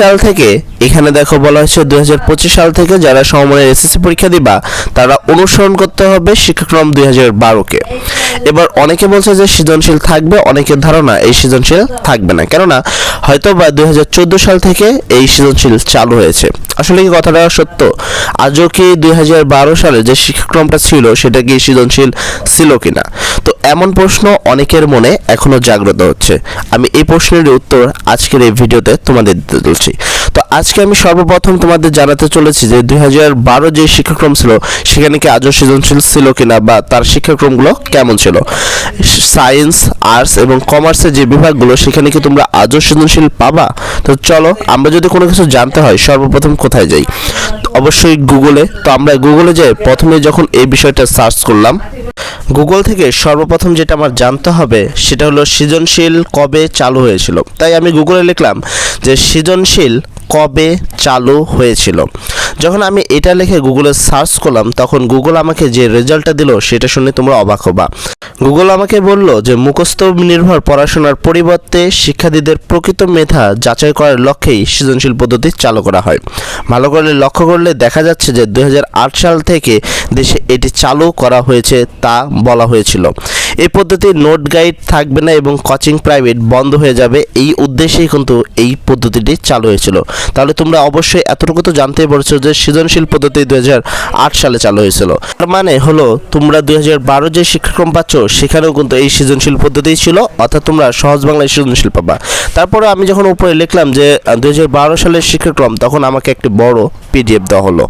সাল থেকে, এখানে দেখো বলা হয়েছে দুই হাজার পঁচিশ সাল থেকে যারা সমমানের এসএসসি পরীক্ষা দিবা, তারা অনুসরণ করতে হবে শিক্ষাক্রম দুই হাজার বারোকে। এবার অনেকে বলছে যে সৃজনশীল থাকবে, অনেকের ধারণা এই সৃজনশীল থাকবে না। কেননা হয়তো বা দুই সাল থেকে এই সৃজনশীল চালু হয়েছে। আসলে কি কথাটা সত্য? আজও কি দুই সালে যে শিক্ষাক্রমটা ছিল, সেটা কি সৃজনশীল ছিল কিনা? তো এমন প্রশ্ন অনেকের মনে এখনও জাগ্রত হচ্ছে। আমি এই প্রশ্নের উত্তর আজকের এই ভিডিওতে তোমাদের দিতে চলছি। তো আজকে আমি সর্বপ্রথম তোমাদের জানাতে চলেছি যে দুই হাজার বারো যে শিক্ষাক্রম ছিল, সেখানে কি আজও সৃজনশীল ছিল কিনা বা তার শিক্ষাক্রমগুলো কেমন ছিল সায়েন্স আর্টস এবং কমার্সের যে বিভাগগুলো, সেখানে কি তোমরা আজও সৃজনশীল পাবা? তো চলো, আমরা যদি কোনো কিছু জানতে হয়, সর্বপ্রথম কোথায় যাই? অবশ্যই গুগলে তো আমরা গুগলে যাই, প্রথমে যখন এই বিষয়টা সার্চ করলাম গুগল থেকে সর্বপ্রথম যেটা আমার জানতে হবে, সেটা হলো সৃজনশীল কবে চালু হয়েছিল। তাই আমি গুগলে লিখলাম যে সৃজনশীল কবে চালু হয়েছিল? যখন আমি এটা লিখে গুগলে সার্চ করলাম, তখন গুগল আমাকে যে রেজাল্টটা দিল, সেটা শুনে তোমরা অবাক হবা। গুগল আমাকে বলল যে, মুখস্থ নির্ভর পড়াশোনার পরিবর্তে শিক্ষার্থীদের প্রকৃত মেধা যাচাই করার লক্ষ্যেই সৃজনশীল পদ্ধতি চালু করা হয়। ভালো করে লক্ষ্য করলে দেখা যাচ্ছে যে দু হাজার আট সাল থেকে দেশে এটি চালু করা হয়েছে তা বলা হয়েছিল। এই পদ্ধতির নোট গাইড থাকবে না এবং কোচিং প্রাইভেট বন্ধ হয়ে যাবে। এই উদ্দেশ্যেই কিন্তু এই পদ্ধতিটি চালু হয়েছিল। তাহলে তোমরা অবশ্যই এতটুকু তো জানতেই পারছ যে সৃজনশীল পদ্ধতি দুই হাজার আট সালে চালু হয়েছিল। তার মানে হলো, তোমরা দুই হাজার বারো যে শিক্ষাক্রম পাচ্ছ, সেখানেও কিন্তু এই সৃজনশীল পদ্ধতি ছিল, অর্থাৎ তোমরা সহজ বাংলায় সৃজনশীল পাবা। তারপরে আমি যখন উপরে লিখলাম যে দুই হাজার বারো সালের শিক্ষাক্রম, তখন আমাকে একটি বড় পিডিএফ দেওয়া হলো।